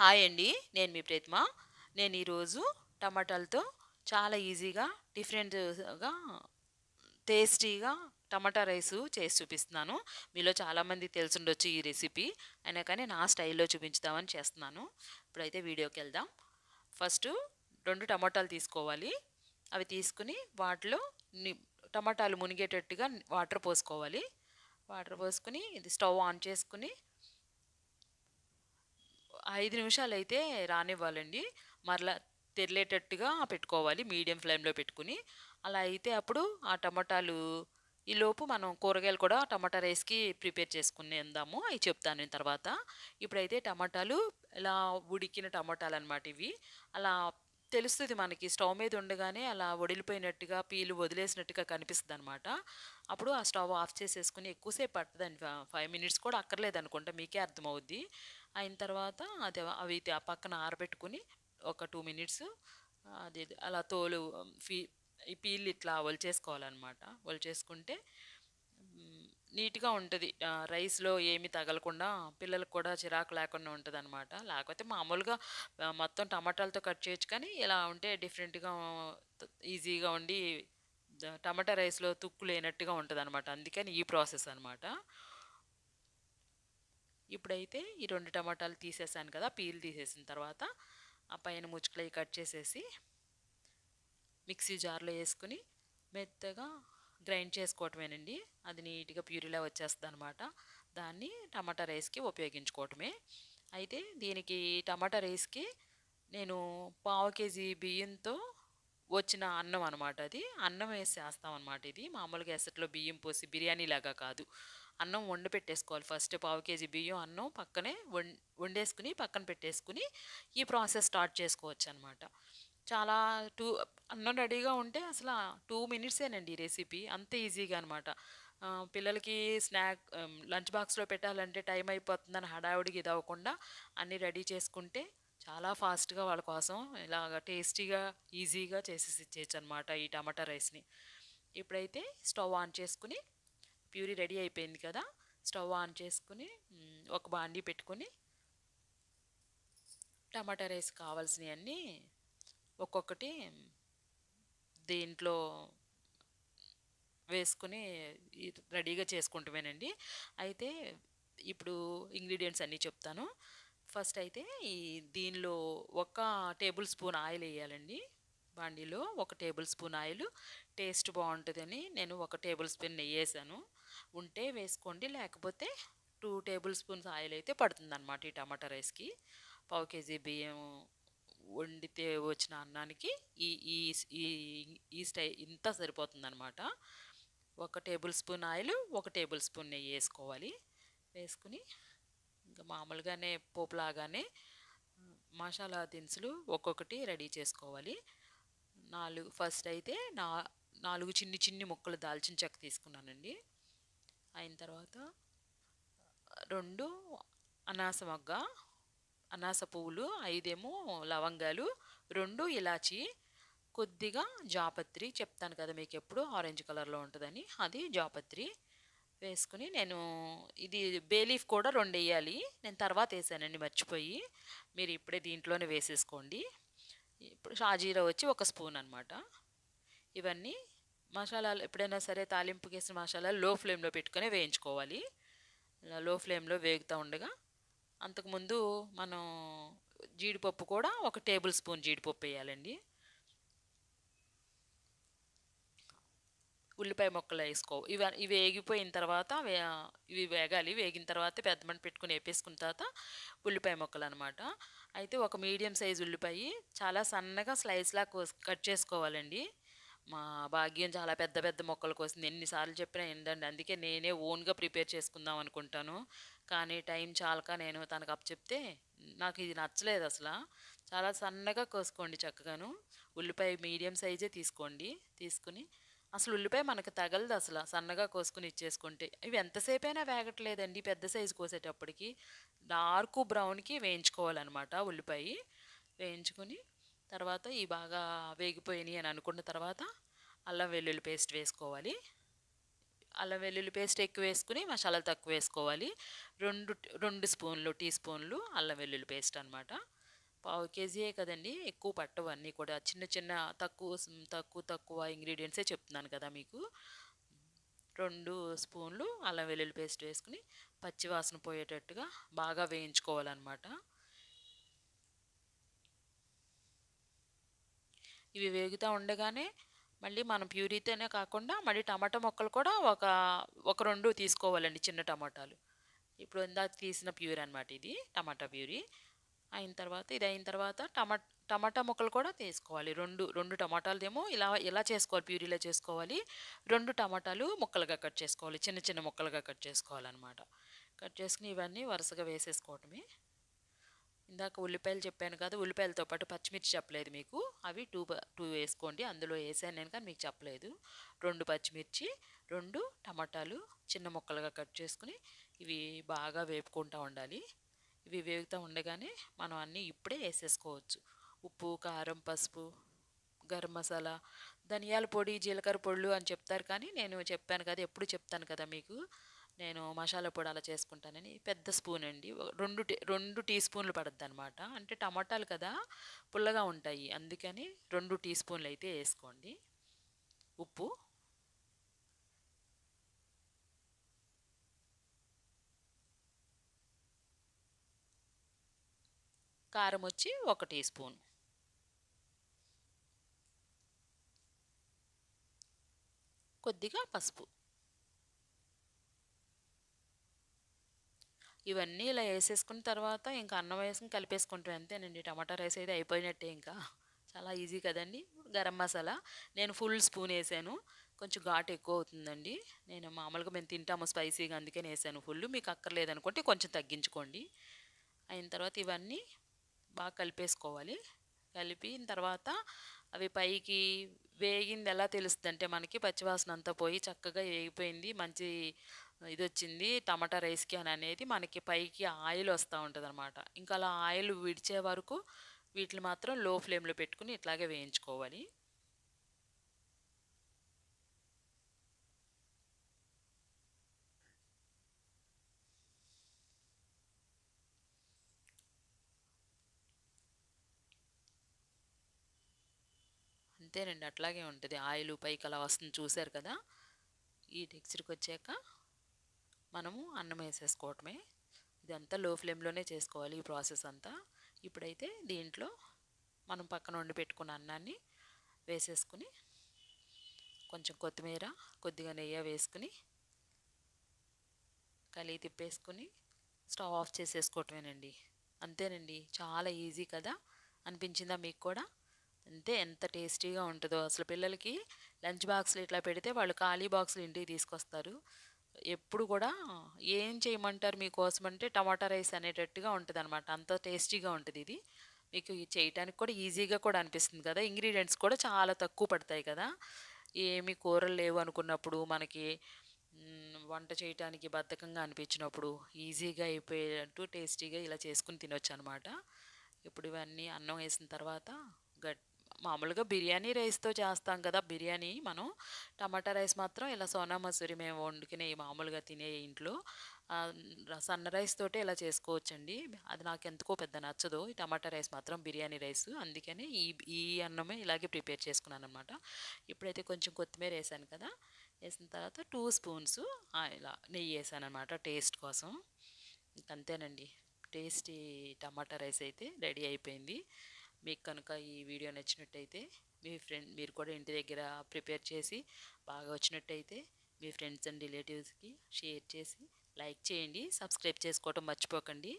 Hi అండి నేను మీ ప్రతిమ. నేను ఈరోజు టమాటాలతో చాలా ఈజీగా డిఫరెంట్గా టేస్టీగా టమాటా రైస్ చేసి చూపిస్తున్నాను. మీలో చాలామంది తెలుసుండొచ్చు ఈ రెసిపీ. అయినా కానీ నా స్టైల్లో చూపించుదామని చేస్తున్నాను. ఇప్పుడైతే వీడియోకి వెళ్దాం. ఫస్ట్ రెండు టమాటాలు తీసుకోవాలి. అవి తీసుకుని వాటిలో టమాటాలు మునిగేటట్టుగా వాటర్ పోసుకోవాలి. వాటర్ పోసుకుని ఇది స్టవ్ ఆన్ చేసుకుని ఐదు నిమిషాలు అయితే రానివ్వాలండి. మరలా తెరిలేటట్టుగా పెట్టుకోవాలి మీడియం ఫ్లేమ్లో పెట్టుకుని. అలా అయితే అప్పుడు ఆ టమాటాలు ఈ లోపు మనం కూరగాయలు కూడా టమాటా రైస్కి ప్రిపేర్ చేసుకునేందాము అవి చెప్తాను నేను తర్వాత. ఇప్పుడైతే టమాటాలు ఇలా ఉడికిన టమాటాలు అనమాట ఇవి. అలా తెలుస్తుంది మనకి స్టవ్ మీద ఉండగానే అలా వడిలిపోయినట్టుగా పీలు వదిలేసినట్టుగా కనిపిస్తుంది అనమాట అప్పుడు ఆ స్టవ్ ఆఫ్ చేసేసుకుని ఎక్కువసేపు పట్టదండి. ఫైవ్ మినిట్స్ కూడా అక్కర్లేదు అనుకుంటా మీకే అర్థమవుద్ది. అయిన తర్వాత అది అవి ఆ పక్కన ఆరబెట్టుకుని ఒక టూ మినిట్స్ అది అలా తోలు ఫీ ఈ పీల్ ఇట్లా ఒలిచేసుకోవాలన్నమాట. ఒలిచేసుకుంటే నీట్గా ఉంటుంది. రైస్లో ఏమి తగలకుండా పిల్లలకు కూడా చిరాకు లేకుండా ఉంటుంది అనమాట లేకపోతే మామూలుగా మొత్తం టమాటాలతో కట్ చేయొచ్చు కానీ ఇలా ఉంటే డిఫరెంట్గా ఈజీగా ఉండి టమాటా రైస్లో తుక్కు లేనట్టుగా ఉంటుంది అనమాట అందుకని ఈ ప్రాసెస్ అనమాట ఇప్పుడైతే ఈ రెండు టమాటాలు తీసేసాను కదా పీల్ తీసేసిన తర్వాత ఆ పైన ముచ్చుకలవి కట్ చేసేసి మిక్సీ జార్లో వేసుకుని మెత్తగా గ్రైండ్ చేసుకోవటమేనండి. అది నీట్గా ప్యూరీలా వచ్చేస్తుంది అనమాట దాన్ని టమాటా రైస్కి ఉపయోగించుకోవటమే. అయితే దీనికి టమాటా రైస్కి నేను పావు కేజీ బియ్యంతో వచ్చిన అన్నం అనమాట అది. అన్నం వేసి చేస్తాం అనమాట ఇది. మామూలుగా ఎసట్లో బియ్యం పోసి బిర్యానీలాగా కాదు. అన్నం వండి పెట్టేసుకోవాలి. ఫస్ట్ పావు కేజీ బియ్యం అన్నం పక్కనే వం వండేసుకుని పక్కన పెట్టేసుకుని ఈ ప్రాసెస్ స్టార్ట్ చేసుకోవచ్చు అనమాట చాలా టూ అన్నం రెడీగా ఉంటే అసలు టూ మినిట్సేనండి ఈ రెసిపీ. అంత ఈజీగా అనమాట. పిల్లలకి స్నాక్ లంచ్ బాక్స్లో పెట్టాలంటే టైం అయిపోతుందని హడావుడికి ఇది అవ్వకుండా అన్నీ రెడీ చేసుకుంటే చాలా ఫాస్ట్గా వాళ్ళ కోసం ఇలాగ టేస్టీగా ఈజీగా చేసేసి ఇచ్చేయచ్చు అనమాట ఈ టమాటా రైస్ని. ఇప్పుడైతే స్టవ్ ఆన్ చేసుకుని ప్యూరీ రెడీ అయిపోయింది కదా స్టవ్ ఆన్ చేసుకుని ఒక బాండీ పెట్టుకొని టమాటా రైస్ కావాల్సినవన్నీ ఒక్కొక్కటి దీంట్లో వేసుకుని రెడీగా చేసుకుంటామేనండి అయితే ఇప్పుడు ఇంగ్రీడియంట్స్ అన్నీ చెప్తాను. ఫస్ట్ అయితే ఈ దీనిలో ఒక టేబుల్ స్పూన్ ఆయిల్ వేయాలండి. బాండీలో ఒక టేబుల్ స్పూన్ ఆయిల్. టేస్ట్ బాగుంటుందని నేను ఒక టేబుల్ స్పూన్ నెయ్యి వేసాను ఉంటే వేసుకోండి. లేకపోతే టూ టేబుల్ స్పూన్స్ ఆయిల్ అయితే పడుతుందన్నమాట ఈ టమాటా రైస్కి. పావు కేజీ బియ్యం వండితే వచ్చిన అన్నానికి ఈ ఈ ఈ స్టై ఇంత సరిపోతుందనమాట ఒక టేబుల్ స్పూన్ ఆయిల్ ఒక టేబుల్ స్పూన్ నెయ్యి వేసుకోవాలి. వేసుకుని ఇంకా మామూలుగానే పోపులాగానే మసాలా దినుసులు ఒక్కొక్కటి రెడీ చేసుకోవాలి. నాలుగు ఫస్ట్ అయితే నా నాలుగు చిన్ని చిన్ని ముక్కలు దాల్చిన చెక్క తీసుకున్నానండి. అయిన తర్వాత రెండు అనాస మొగ్గ అనాస పువ్వులు ఐదేమో లవంగాలు రెండు ఇలాచి కొద్దిగా జాపత్రి చెప్తాను కదా మీకు ఎప్పుడు ఆరెంజ్ కలర్లో ఉంటుందని అది జాపత్రి వేసుకుని నేను ఇది బేలీఫ్ కూడా రెండు వేయాలి. నేను తర్వాత వేసానండి మర్చిపోయి. మీరు ఇప్పుడే దీంట్లోనే వేసేసుకోండి. ఇప్పుడు షాజీరా వచ్చి ఒక స్పూన్ అనమాట ఇవన్నీ మసాలాలు ఎప్పుడైనా సరే తాలింపుకి వేసిన మసాలాలు లో ఫ్లేమ్లో పెట్టుకొని వేయించుకోవాలి. ఇలా లో ఫ్లేమ్లో వేగుతూ ఉండగా అంతకుముందు మనం జీడిపప్పు కూడా ఒక టేబుల్ స్పూన్ జీడిపప్పు వేయాలండి. ఉల్లిపాయ ముక్కలు వేసుకో ఇవి ఇవి వేగిపోయిన తర్వాత వే- ఇవి వేగాలి. వేగిన తర్వాత పెద్ద మంట పెట్టుకుని వేపేసుకున్న తర్వాత ఉల్లిపాయ ముక్కలు అనమాట అయితే ఒక మీడియం సైజ్ ఉల్లిపాయ చాలా సన్నగా స్లైస్లా కోస్ కట్ చేసుకోవాలండి. మా భాగ్యం చాలా పెద్ద పెద్ద మొక్కలు కోసింది ఎన్నిసార్లు చెప్పినా ఏంటండి అందుకే నేనే ఓన్గా ప్రిపేర్ చేసుకుందాం అనుకుంటాను. కానీ టైం చాలక నేను తనకు అప్పు చెప్తే నాకు ఇది నచ్చలేదు అసలు. చాలా సన్నగా కోసుకోండి చక్కగాను. ఉల్లిపాయ మీడియం సైజే తీసుకోండి. తీసుకుని అసలు ఉల్లిపాయ మనకు తగలదు అసలు. సన్నగా కోసుకుని ఇచ్చేసుకుంటే. ఇవి ఎంతసేపైనా వేగట్లేదండి. పెద్ద సైజు కోసేటప్పటికి. డార్క్ బ్రౌన్కి వేయించుకోవాలన్నమాట ఉల్లిపాయ. వేయించుకొని తర్వాత ఈ బాగా వేగిపోయినాయి అని అనుకున్న తర్వాత అల్లం వెల్లుల్లి పేస్ట్ వేసుకోవాలి. అల్లం వెల్లుల్లి పేస్ట్ ఎక్కువ వేసుకుని మసాలాలు తక్కువ వేసుకోవాలి. రెండు రెండు స్పూన్లు టీ స్పూన్లు అల్లం వెల్లుల్లి పేస్ట్ అనమాట పావు కేజీయే కదండి ఎక్కువ పట్టవు అన్నీ కూడా. చిన్న చిన్న తక్కువ తక్కువ తక్కువ ఇంగ్రీడియంట్సే చెప్తున్నాను కదా మీకు. రెండు స్పూన్లు అల్లం వెల్లుల్లి పేస్ట్ వేసుకుని పచ్చివాసన పోయేటట్టుగా బాగా వేయించుకోవాలన్నమాట. ఇవి వేగుతూ ఉండగానే మళ్ళీ మనం ప్యూరీతోనే కాకుండా మళ్ళీ టమాటా మొక్కలు కూడా ఒక ఒక రెండు తీసుకోవాలండి చిన్న టమాటాలు. ఇప్పుడు ఇందాక తీసిన ప్యూరీ అనమాట ఇది టమాటా ప్యూరీ. అయిన తర్వాత ఇది అయిన తర్వాత టమా టమాటా ముక్కలు కూడా తీసుకోవాలి. రెండు రెండు టమాటాలదేమో ఇలా ఇలా చేసుకోవాలి ప్యూరీలో చేసుకోవాలి. రెండు టమాటాలు ముక్కలుగా కట్ చేసుకోవాలి చిన్న చిన్న ముక్కలుగా కట్ చేసుకోవాలన్నమాట. కట్ చేసుకుని ఇవన్నీ వరుసగా వేసేసుకోవటమే. ఇందాక ఉల్లిపాయలు చెప్పాను కదా ఉల్లిపాయలతో పాటు పచ్చిమిర్చి చెప్పలేదు మీకు. అవి టూ టూ వేసుకోండి. అందులో వేసాను నేను కానీ మీకు చెప్పలేదు. రెండు పచ్చిమిర్చి రెండు టమాటాలు చిన్న ముక్కలుగా కట్ చేసుకుని ఇవి బాగా వేపుకుంటూ ఉండాలి. ఇవి వేగుతూ ఉండగానే మనం అన్నీ ఇప్పుడే వేసేసుకోవచ్చు. ఉప్పు కారం పసుపు గరం మసాలా ధనియాల పొడి జీలకర్ర పొడులు అని చెప్తారు కానీ నేను చెప్పాను కదా ఎప్పుడు చెప్తాను కదా మీకు. నేను మసాలా పొడి అలా చేసుకుంటానని పెద్ద స్పూన్ అండి. రెండు టీ రెండు టీ స్పూన్లు పడద్దు అనమాట అంటే టమాటాలు కదా పుల్లగా ఉంటాయి. అందుకని రెండు టీ స్పూన్లు అయితే వేసుకోండి. ఉప్పు. కారం వచ్చి ఒక టీ స్పూన్. కొద్దిగా పసుపు. ఇవన్నీ ఇలా వేసేసుకున్న తర్వాత ఇంకా అన్నం వేసుకుని కలిపేసుకుంటాం అంతేనండి. టమాటా రైస్ అయితే అయిపోయినట్టే ఇంకా. చాలా ఈజీ కదండి. గరం మసాలా. నేను ఫుల్ స్పూన్ వేసాను. కొంచెం ఘాటు ఎక్కువ అవుతుందండి. నేను మామూలుగా మేము తింటాము స్పైసీగా అందుకే వేసాను ఫుల్. మీకు అక్కర్లేదనుకుంటే కొంచెం తగ్గించుకోండి. అయిన తర్వాత ఇవన్నీ బాగా కలిపేసుకోవాలి. కలిపిన తర్వాత అవి పైకి వేగింది ఎలా తెలుస్తుంది అంటే మనకి పచ్చివాసన అంతా పోయి చక్కగా వేగిపోయింది. మంచి ఇది వచ్చింది టమాటా రైస్ క్యాన్ అనేది మనకి పైకి ఆయిల్ వస్తూ ఉంటుంది అనమాట ఇంకా అలా ఆయిల్ విడిచే వరకు వీటిని మాత్రం లో ఫ్లేమ్లో పెట్టుకుని ఇట్లాగే వేయించుకోవాలి. అంతేనండి అట్లాగే ఉంటుంది. ఆయిల్ పైకి అలా వస్తుంది చూశారు కదా? ఈ టెక్స్చర్కి వచ్చాక మనము అన్నం వేసేసుకోవటమే. ఇదంతా లో ఫ్లేమ్లోనే చేసుకోవాలి ఈ ప్రాసెస్ అంతా. ఇప్పుడైతే దీంట్లో మనం పక్కన వండి పెట్టుకున్న అన్నాన్ని వేసేసుకుని కొంచెం కొత్తిమీర కొద్దిగా నెయ్యి వేసుకుని కలిగి తిప్పేసుకుని స్టవ్ ఆఫ్ చేసేసుకోవటమేనండి. అంతేనండి. చాలా ఈజీ కదా? అనిపించిందా మీకు కూడా? అంతే ఎంత టేస్టీగా ఉంటుందో. అసలు పిల్లలకి లంచ్ బాక్స్లు ఇట్లా పెడితే వాళ్ళు ఖాళీ బాక్సులు ఇంటికి తీసుకొస్తారు. ఎప్పుడు కూడా ఏం చేయమంటారు మీకోసం అంటే టమాటా రైస్ అనేటట్టుగా ఉంటుంది అనమాట అంత టేస్టీగా ఉంటుంది ఇది. మీకు చేయటానికి కూడా ఈజీగా కూడా అనిపిస్తుంది కదా. ఇంగ్రీడియంట్స్ కూడా చాలా తక్కువ పడతాయి కదా. ఏమి కూరలు లేవు అనుకున్నప్పుడు మనకి వంట చేయటానికి బద్ధకంగా అనిపించినప్పుడు ఈజీగా అయిపోయేటట్టు టేస్టీగా ఇలా చేసుకుని తినొచ్చు అనమాట ఇప్పుడు ఇవన్నీ అన్నం వేసిన తర్వాత గట్ మామూలుగా బిర్యానీ రైస్తో చేస్తాం కదా! బిర్యానీ మనం టమాటా రైస్ మాత్రం ఇలా సోనా మసూరి మేము వండుకునే మామూలుగా తినే ఇంట్లో సన్న రైస్ తోటే ఇలా చేసుకోవచ్చండి. అది నాకు ఎందుకో పెద్ద నచ్చదు. ఈ టమాటా రైస్ మాత్రం బిర్యానీ రైస్. అందుకని ఈ ఈ అన్నమే ఇలాగే ప్రిపేర్ చేసుకున్నాను అనమాట ఇప్పుడైతే కొంచెం కొత్తిమీర వేసాను కదా! వేసిన తర్వాత టూ స్పూన్స్ ఇలా నెయ్యి వేసాను అనమాట టేస్ట్ కోసం. అంతేనండి టేస్టీ టమాటా రైస్ అయితే రెడీ అయిపోయింది. మీకు కనుక ఈ వీడియో నచ్చినట్టయితే మీ ఫ్రెండ్ మీరు కూడా ఇంటి దగ్గర ప్రిపేర్ చేసి బాగా వచ్చినట్టయితే మీ ఫ్రెండ్స్ అండ్ రిలేటివ్స్కి షేర్ చేసి లైక్ చేయండి సబ్స్క్రైబ్ చేసుకోవటం మర్చిపోకండి.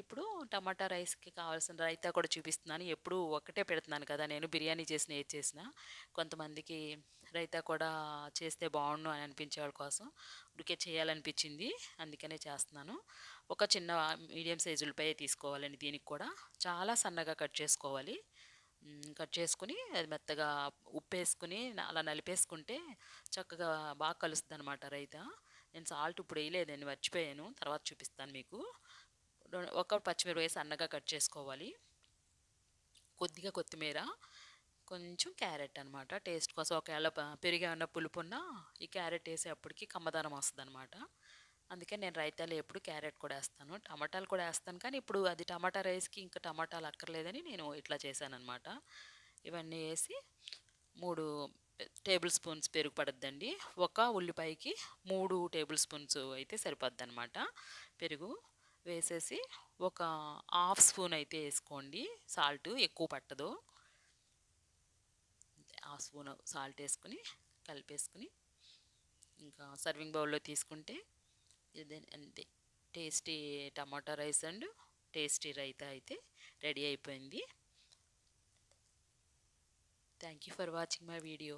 ఇప్పుడు టమాటా రైస్కి కావాల్సిన రైతా కూడా చూపిస్తున్నాను. ఎప్పుడు ఒకటే పెడుతున్నాను కదా నేను బిర్యానీ చేసిన ఏది చేసిన. కొంతమందికి రైతా కూడా చేస్తే బాగుండు అని అనిపించే వాళ్ళ కోసం ఉడికే చేయాలనిపించింది అందుకనే చేస్తున్నాను. ఒక చిన్న మీడియం సైజు ఉల్లిపాయ తీసుకోవాలండి దీనికి కూడా. చాలా సన్నగా కట్ చేసుకోవాలి. కట్ చేసుకుని అది మెత్తగా ఉప్పు వేసుకుని అలా నలిపేసుకుంటే చక్కగా బాగా కలుస్తుంది అనమాట రైతా. నేను సాల్ట్ ఇప్పుడు వేయలేదండి మర్చిపోయాను. తర్వాత చూపిస్తాను మీకు. ఒక పచ్చిమిరపకాయ సన్నగా కట్ చేసుకోవాలి. కొద్దిగా కొత్తిమీర కొంచెం క్యారెట్ అనమాట టేస్ట్ కోసం ఒకవేళ పెరిగి ఉన్న పులుపున్న పులుపు ఈ క్యారెట్ వేసేప్పటికి కమ్మదనం వస్తుంది అనమాట అందుకే నేను రైతాలు ఎప్పుడు క్యారెట్ కూడా వేస్తాను. టమాటాలు కూడా వేస్తాను. కానీ ఇప్పుడు అది టమాటా రైస్కి ఇంకా టమాటాలు అక్కర్లేదని నేను ఇట్లా చేశాను అనమాట ఇవన్నీ వేసి మూడు టేబుల్ స్పూన్స్ పెరుగు పడద్దండి. ఒక ఉల్లిపాయకి మూడు టేబుల్ స్పూన్స్ అయితే సరిపోద్ది అనమాట పెరుగు. వేసేసి ఒక హాఫ్ స్పూన్ అయితే వేసుకోండి. సాల్ట్ ఎక్కువ పట్టదు. హాఫ్ స్పూన్ సాల్ట్ వేసుకుని కలిపేసుకుని ఇంకా సర్వింగ్ బౌల్లో తీసుకుంటే ఇదే అంతే tasty tomato rice and tasty raita అయితే రెడీ అయిపోయింది. Thank you for watching my video